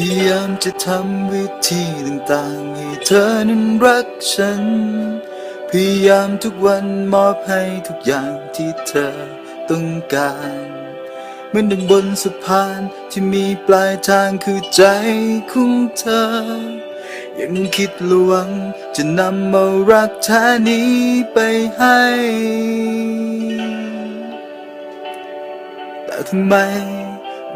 พยายามจะทำวิธีต่างๆ ให้เธอนั้นรักฉัน พยายามทุกวันมอบให้ทุกอย่างที่เธอต้องการเหมือนดังบนสะพานที่มีปลายทางคือใจของเธอ ยังคิดระวังจะนำเอารักแท้นี้ไปให้ แต่ทำไม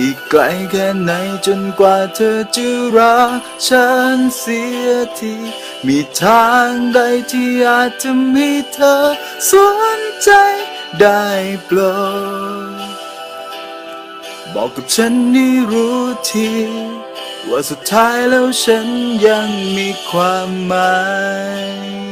อีกไกลแค่ไหนจนกว่าเธอจะรักฉันเสียที มีทางใดที่อาจทำให้เธอสนใจได้โปรดบอกกับฉันให้รู้ทีว่าสุดท้ายแล้วฉันยังมีความหมาย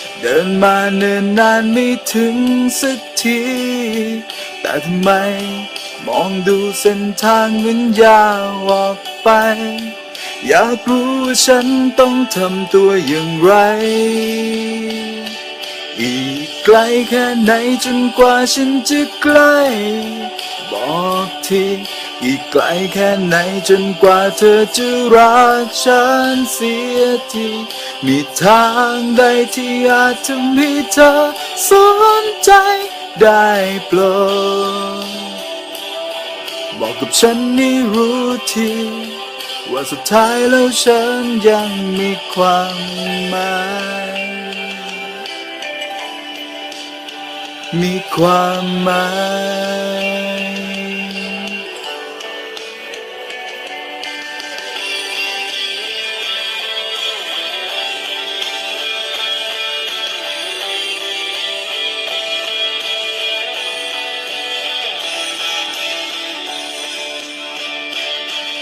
เดินมาเนิ่นนานไม่ถึงสักที แต่ทำไม มองดูเส้นทางเหมือนยาวออกไป อยากรู้ว่าฉันต้องทำตัวอย่างไร อีกไกลแค่ไหนจนกว่าฉันจะใกล้ บอกที อีกไกลแค่ไหนจนกว่าเธอจะรักฉันเสียที มีทางใดที่อาจทำให้เธอสนใจได้โปรดบอกกับฉันให้รู้ที ว่าสุดท้ายแล้วฉันยังมีความหมาย มีความหมาย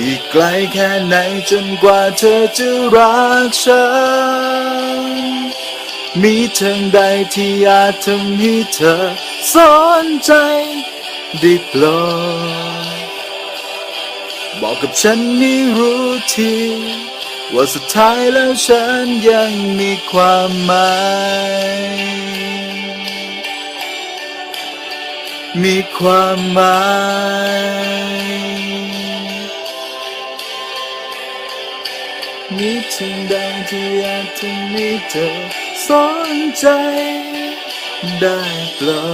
อีกไกลแค่ไหนจนกว่าเธอจะรักฉัน มีทางใดที่อาจทำให้เธอสนใจได้โปรดบอกกับฉันให้รู้ทีว่าสุดท้ายแล้วฉันยังมีความหมาย มีความหมาย มีสิ่งใดที่อยากทำให้เธอสนใจได้เปล่า